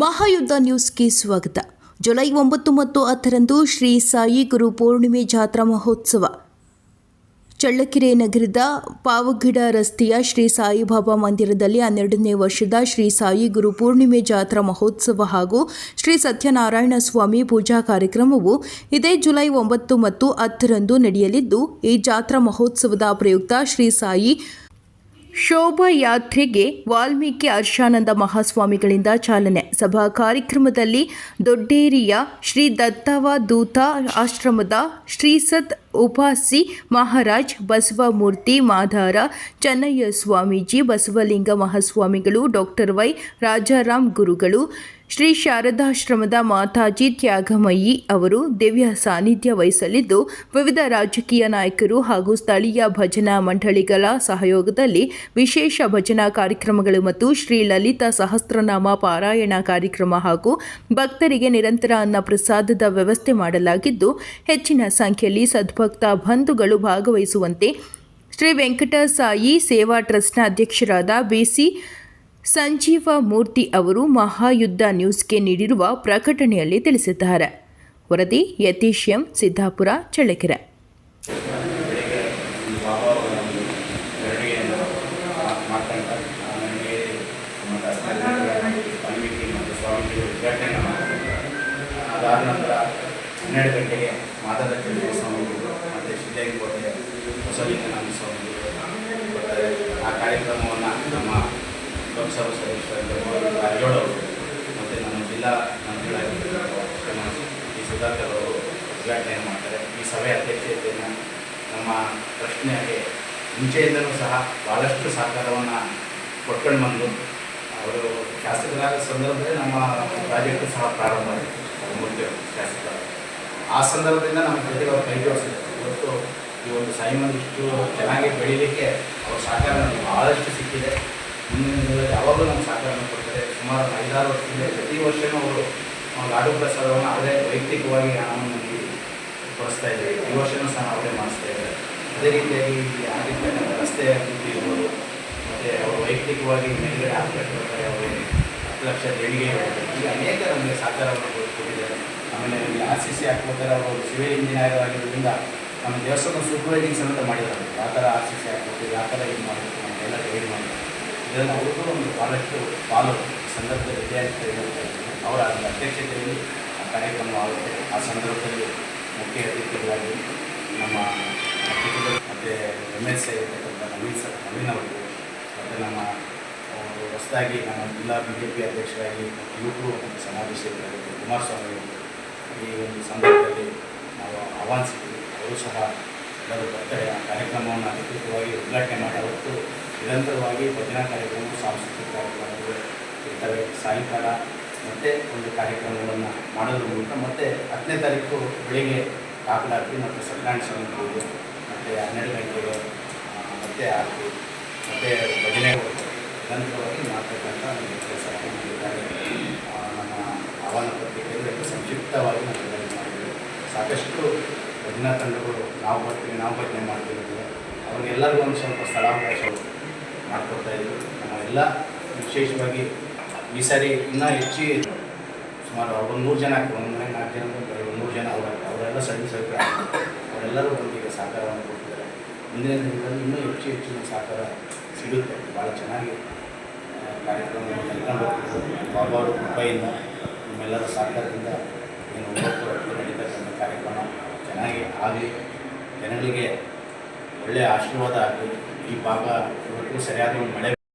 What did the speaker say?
ಮಹಾಯುದ್ಧ ನ್ಯೂಸ್ಗೆ ಸ್ವಾಗತ. ಜುಲೈ ಒಂಬತ್ತು ಮತ್ತು ಹತ್ತರಂದು ಶ್ರೀ ಸಾಯಿ ಗುರು ಪೂರ್ಣಿಮೆ ಜಾತ್ರಾ ಮಹೋತ್ಸವ. ಚಳ್ಳಕೆರೆ ನಗರದ ಪಾವಗಿಡ ರಸ್ತೆಯ ಶ್ರೀ ಸಾಯಿಬಾಬಾ ಮಂದಿರದಲ್ಲಿ ಹನ್ನೆರಡನೇ ವರ್ಷದ ಶ್ರೀ ಸಾಯಿ ಗುರು ಪೂರ್ಣಿಮೆ ಜಾತ್ರಾ ಮಹೋತ್ಸವ ಹಾಗೂ ಶ್ರೀ ಸತ್ಯನಾರಾಯಣ ಸ್ವಾಮಿ ಪೂಜಾ ಕಾರ್ಯಕ್ರಮವು ಇದೇ ಜುಲೈ ಒಂಬತ್ತು ಮತ್ತು ಹತ್ತರಂದು ನಡೆಯಲಿದ್ದು, ಈ ಜಾತ್ರಾ ಮಹೋತ್ಸವದ ಪ್ರಯುಕ್ತ ಶ್ರೀ ಸಾಯಿ ಶೋಭಾಯಾತ್ರೆಗೆ ವಾಲ್ಮೀಕಿ ಹರ್ಷಾನಂದ ಮಹಾಸ್ವಾಮಿಗಳಿಂದ ಚಾಲನೆ. ಸಭಾ ಕಾರ್ಯಕ್ರಮದಲ್ಲಿ ದೊಡ್ಡೇರಿಯ ಶ್ರೀ ದತ್ತಾವಧೂತ ಆಶ್ರಮದ ಶ್ರೀಸತ್ ಉಪಾಸಿ ಮಹಾರಾಜ್, ಬಸವಮೂರ್ತಿ ಮಾಧಾರ ಚನ್ನಯ್ಯ ಸ್ವಾಮೀಜಿ ಬಸವಲಿಂಗ ಮಹಾಸ್ವಾಮಿಗಳು, ಡಾಕ್ಟರ್ ವೈ ರಾಜಾರಾಮ್ ಗುರುಗಳು, ಶ್ರೀ ಶಾರದಾಶ್ರಮದ ಮಾತಾಜಿ ತ್ಯಾಗಮಯಿ ಅವರು ದಿವ್ಯ ಸಾನ್ನಿಧ್ಯ ವಹಿಸಲಿದ್ದು, ವಿವಿಧ ರಾಜಕೀಯ ನಾಯಕರು ಹಾಗೂ ಸ್ಥಳೀಯ ಭಜನಾ ಮಂಡಳಿಗಳ ಸಹಯೋಗದಲ್ಲಿ ವಿಶೇಷ ಭಜನಾ ಕಾರ್ಯಕ್ರಮಗಳು ಮತ್ತು ಶ್ರೀ ಲಲಿತಾ ಸಹಸ್ರನಾಮ ಪಾರಾಯಣ ಕಾರ್ಯಕ್ರಮ ಹಾಗೂ ಭಕ್ತರಿಗೆ ನಿರಂತರ ಅನ್ನ ಪ್ರಸಾದದ ವ್ಯವಸ್ಥೆ ಮಾಡಲಾಗಿದ್ದು, ಹೆಚ್ಚಿನ ಸಂಖ್ಯೆಯಲ್ಲಿ ಸದ್ಭಕ್ತ ಬಂಧುಗಳು ಭಾಗವಹಿಸುವಂತೆ ಶ್ರೀ ವೆಂಕಟಸಾಯಿ ಸೇವಾ ಟ್ರಸ್ಟ್ನ ಅಧ್ಯಕ್ಷರಾದ ಬಿಸಿ ಸಂಜೀವ ಮೂರ್ತಿ ಅವರು ಮಹಾಯುದ್ಧ ನ್ಯೂಸ್ಗೆ ನೀಡಿರುವ ಪ್ರಕಟಣೆಯಲ್ಲಿ ತಿಳಿಸಿದ್ದಾರೆ. ವರದಿ, ಯತೀಶ್ ಎಂ, ಸಿದ್ದಾಪುರ, ಚಳ್ಳಕೆರೆ. ಹನ್ನೆರಡು ಗಂಟೆಗೆ ಮಾದದ ಚಂದ್ರ ಸ್ವಾಮಿ ಮತ್ತು ಆ ಕಾರ್ಯಕ್ರಮವನ್ನು ನಮ್ಮ ಲೋಕಸಭಾ ಸದಸ್ಯರಾದ ಕಾರಜೋಳ ಮತ್ತು ನಮ್ಮ ಜಿಲ್ಲಾ ಮಂತ್ರಿಗಳಾಗಿ ಶ್ರೀನಿವಾಸ್ ಈ ಸುಧಾಕರ್ ಅವರು ಉದ್ಘಾಟನೆ ಮಾಡ್ತಾರೆ ಈ ಸಭೆ ಅಧ್ಯಕ್ಷತೆಯನ್ನು ನಮ್ಮ ಪ್ರಶ್ನೆಗೆ ಮುಂಚೆಯಿಂದಲೂ ಸಹ ಭಾಳಷ್ಟು ಸಹಕಾರವನ್ನು ಕೊಟ್ಕೊಂಡು ಬಂದು ಅವರು ಶಾಸಕರಾದ ಸಂದರ್ಭದಲ್ಲಿ ನಮ್ಮ ಪ್ರಾಜೆಕ್ಟ್ ಸಹ ಪ್ರಾರಂಭ ಆಯಿತು ಮುಖ್ಯ ಶಾಸಕರು ಆ ಸಂದರ್ಭದಿಂದ ನಮ್ಮ ಅವ್ರು ಕೈ ಇವತ್ತು ಈ ಒಂದು ಸೈಮನ್ ಇಷ್ಟು ಚೆನ್ನಾಗಿ ಬೆಳೀಲಿಕ್ಕೆ ಅವ್ರ ಸಹಕಾರ ನಮಗೆ ಭಾಳಷ್ಟು ಸಿಕ್ಕಿದೆ. ಮುಂದಿನ ದಿನಗಳಲ್ಲಿ ಯಾವಾಗಲೂ ನಮ್ಮ ಸಹಕಾರವನ್ನು ಕೊಡ್ತಾರೆ. ಸುಮಾರು ಐದಾರು ವರ್ಷದಿಂದ ಪ್ರತಿ ವರ್ಷವೂ ಅವರು ಲಾಡು ಪ್ರಸಾದವನ್ನು ಅವರೇ ವೈಯಕ್ತಿಕವಾಗಿ ಹಣವನ್ನು ಕೊಡಿಸ್ತಾ ಇದ್ದಾರೆ ಈ ವರ್ಷವೂ ಸಹ ಅವರೇ ಮಾಡಿಸ್ತಾ ಇದ್ದಾರೆ. ಅದೇ ರೀತಿಯಾಗಿ ಆಗಿರ್ತಕ್ಕಂಥ ರಸ್ತೆ ಅಭಿವೃದ್ಧಿ ಇರ್ಬೋದು ಮತ್ತು ಅವರು ವೈಯಕ್ತಿಕವಾಗಿ ಮೇಲ್ಗಡೆ ಹಾಕಬೇಕಾದ್ರೆ ಅವರು ಹತ್ತು ಲಕ್ಷ ದೇಣಿಗೆ ಈಗ ಅನೇಕ ನಮಗೆ ಸಹಕಾರವನ್ನು ಕೊಟ್ಟು- ಕೊಟ್ಟಿದ್ದಾರೆ. ಆಮೇಲೆ ಇಲ್ಲಿ ಆರ್ ಸಿ ಸಿ ಹಾಕ್ಬೇಕಾದ್ರೆ ಅವರು ಸಿವಿಲ್ ಇಂಜಿನಿಯರ್ ಆಗಿರೋದ್ರಿಂದ ನಮ್ಮ ದೇವಸ್ಥಾನ ಸೂಪರ್ವೈಸಿಂಗ್ ಸಮೇತ ಮಾಡಿದ್ದಾರೆ. ಯಾವ ಥರ ಆರ್ ಸಿ ಸಿ ಆಗ್ಬೋದು ಯಾವ ಥರ ಇದು ಮಾಡಬೇಕು ನಮಗೆಲ್ಲ ಗೈಡ್ ಮಾಡಿದ್ದಾರೆ. ಇದನ್ನು ಅವ್ರಿಗೂ ಒಂದು ಭಾಳಷ್ಟು ಫಾಲೋ ಅಂತ ಹೇಳ್ತಾ ಅವರ ಅಧ್ಯಕ್ಷತೆಯಲ್ಲಿ ಆ ಕಾರ್ಯಕ್ರಮ ಆಗುತ್ತೆ. ಆ ಸಂದರ್ಭದಲ್ಲಿ ಮುಖ್ಯ ಅತಿಥಿಗಳಾಗಿ ನಮ್ಮ ಅತಿಥಿಗಳು ಮತ್ತು M S Naveen sir, Naveen ಅವರು ಮತ್ತು ನಮ್ಮ ಹೊಸದಾಗಿ ನಮ್ಮ ಜಿಲ್ಲಾ ಬಿ ಜೆ ಪಿ ಅಧ್ಯಕ್ಷರಾಗಿ ಯುವಕರು ಸೇವಕರಾಗಿ ಕುಮಾರಸ್ವಾಮಿ ಈ ಒಂದು ಸಂದರ್ಭದಲ್ಲಿ ನಾವು ಆಹ್ವಾನಿಸಿದ್ವಿ ಅವರು ಸಹ ಎಲ್ಲರೂ ಬರ್ತಾರೆ. ಆ ಕಾರ್ಯಕ್ರಮವನ್ನು ಅಧಿಕೃತವಾಗಿ ಉದ್ಘಾಟನೆ ಮಾಡಲು ಅವತ್ತು ನಿರಂತರವಾಗಿ ಭಜನಾ ಕಾರ್ಯಕ್ರಮ ಸಾಂಸ್ಕೃತಿಕ ಕಾರ್ಯಕ್ರಮಗಳು ಇರ್ತವೆ. ಸಾಯಂಕಾಲ ಮತ್ತೆ ಒಂದು ಕಾರ್ಯಕ್ರಮಗಳನ್ನು ಮಾಡೋದ್ರ ಮೂಲಕ ಮತ್ತೆ ಹತ್ತನೇ ತಾರೀಕು ಬೆಳಿಗ್ಗೆ ಕಾಕಲಾರತಿ ಮತ್ತು ಸತ್ಯನಾರಾಯಣ ಸ್ವಾಮಿ ಪೂಜೆ ಮತ್ತು ಹನ್ನೆರಡು ಗಂಟೆಗೆ ಮತ್ತೆ ಆರತಿ ಮತ್ತು ಭಜನೆ ನಿರಂತರವಾಗಿ ಮಾಡ್ತಕ್ಕಂಥ ಒಂದು ಕೆಲಸವನ್ನು ಮಾಡಿದ್ದಾರೆ. ನಮ್ಮ ಆಹ್ವಾನ ಪತ್ರಿಕೆಯಲ್ಲಿ ಸಂಕ್ಷಿಪ್ತವಾಗಿ ನಾವು ಮಾಡಿದ್ದೇವೆ. ಸಾಕಷ್ಟು ಭಜನಾ ತಂಡಗಳು ನಾವು ಬರ್ತೀವಿ, ನಾವು ಭಜನೆ ಮಾಡ್ತೀವಿ ಅವ್ರಿಗೆಲ್ಲರಿಗೂ ಒಂದು ಸ್ವಲ್ಪ ಸ್ಥಳಾವಕಾಶ ಮಾಡ್ಕೊಡ್ತಾ ಇದ್ದರು ನಾವೆಲ್ಲ ಎಲ್ಲ ವಿಶೇಷವಾಗಿ ಈ ಸಾರಿ ಇನ್ನೂ ಹೆಚ್ಚು ಸುಮಾರು ಒಂದು ನೂರು ಜನ ಆಗ್ತದೆ ಒಂದು ನಾಲ್ಕು ಜನ ನೂರು ಜನ ಅವ್ರ ಅವರೆಲ್ಲ ಸಣ್ಣ ಸರ್ಕಾರ ಅವರೆಲ್ಲರೂ ಈಗ ಸಹಕಾರವನ್ನು ಕೊಟ್ಟಿದ್ದಾರೆ. ಮುಂದಿನ ದಿನಗಳಲ್ಲಿ ಇನ್ನೂ ಹೆಚ್ಚು ಹೆಚ್ಚಿನ ಸಹಕಾರ ಸಿಗುತ್ತೆ. ಭಾಳ ಚೆನ್ನಾಗಿ ಕಾರ್ಯಕ್ರಮ ಕಾರ್ಯಕ್ರಮವನ್ನು ನಡ್ಕೊಂಡು ಹೋಗ್ತಿದ್ದಾರೆ. ಬಾಬಾ ಅವರ ಕೃಪೆಯಿಂದ ನಿಮ್ಮೆಲ್ಲರ ಸಹಕಾರದಿಂದ ಏನು ನಡೀತಕ್ಕಂಥ ಕಾರ್ಯಕ್ರಮ. ಆಗಲಿ ಜನಗಳಿಗೆ ಒಳ್ಳೆಯ ಆಶೀರ್ವಾದ ಆಗಲಿ. ಈ ಭಾಗ ಇವತ್ತು ಸರಿಯಾದ ಒಂದು ಮಳೆ